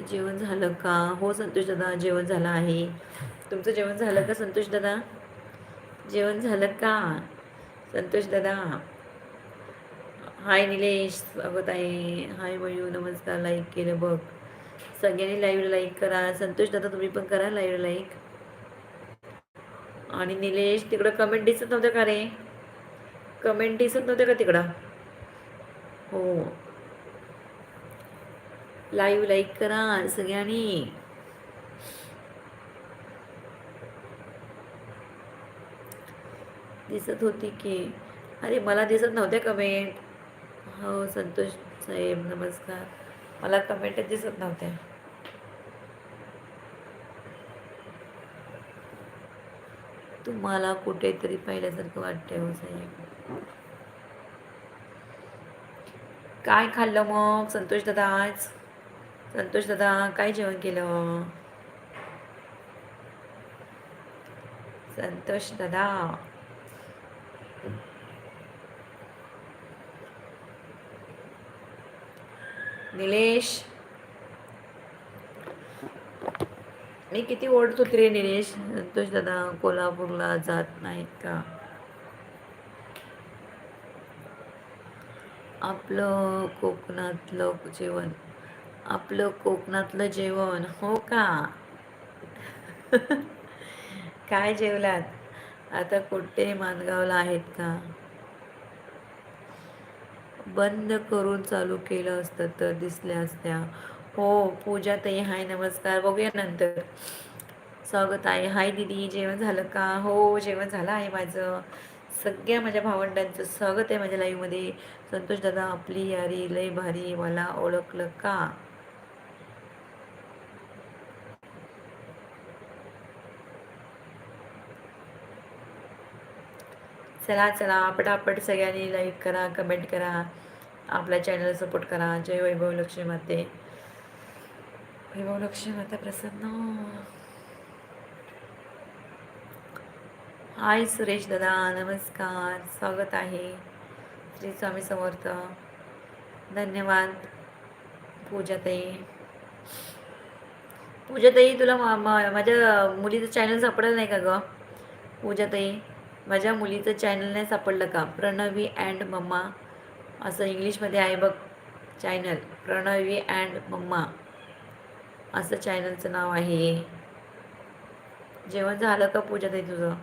जेवण झालं का? हो संतोष दादा जेवण झालं आहे. तुमचं जेवण झालं का संतोष दादा? जेवण झालं का? संतोष दादा? हाय निलेश स्वागत आहे. हाय मयू नमस्कार लाईक केलं बघ. सगळ्यांनी लाईव्ह लाईक करा. संतोष दादा तुम्ही पण करा लाईव्ह लाईक आणि निलेश तिकडं कमेंट दिसत नव्हतं का रे? कमेंट दिसत नव्हते का तिकडं? हो. लाईव्ह लाईक करा सगळ्यांनी. दिसत होती की अरे मला दिसत नव्हत्या कमेंट हो संतोष साहेब नमस्कार. मला कमेंटच दिसत नव्हत्या तुम्हाला कुठेतरी पाहिल्यासारखं वाटतंय हो साहेब. काय खाल्लं मग संतोष दादा आज? संतोष दादा काय जेवण केलं? संतोष दादा. निलेश. मी किती ओढत होते रे निलेश. संतोष दादा कोल्हापूरला जात नाहीत का? आपलं कोकणातलं जेवण. आपलं कोकणातलं जेवण हो का? काय जेवलात? आता कुठे मानगावला आहेत का? बंद करून चालू केलं असतं तर दिसल्या असत्या. हो पूजा ताई हाय नमस्कार. बघूया नंतर. स्वागत आहे. हाय दिदी जेवण झालं का? हो जेवण झालं आहे माझं. सगळ्या माझ्या भावंडांचं स्वागत आहे माझ्या लाईव्हमध्ये संतोष दादा आपली यारी लय भारी मला ओळखलं का? चला चला पटापट सगळ्यांनी लाईक करा कमेंट करा. आपल्या चॅनल सपोर्ट करा. जय वैभव लक्ष्मी माते. वैभव लक्ष्मी माता प्रसन्न. हाय सुरेश दादा नमस्कार. स्वागत आहे. श्री स्वामी समर्थ. धन्यवाद. पूजाताई. पूजाताई तुला मा माझ्या मुलीचं चॅनल सापडलं नाही का गं? पूजाताई. माझ्या मुलीचं चॅनल नाही सापडलं का? Pranavi and mamma. असं इंग्लिशमध्ये आहे बघ चॅनल प्रणवी अँड मम्मा. असं चॅनलचं नाव आहे. जेवण झालं का पूजा पूजाताई तुझं?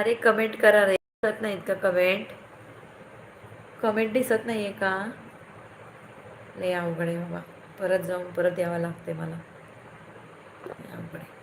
अरे कमेंट करा रे. दिसत नाहीत का कमेंट कमेंट दिसत नाही आहे का? लय अवघड आहे बाबा. परत जाऊन परत यावं लागते मला. अवघड आहे.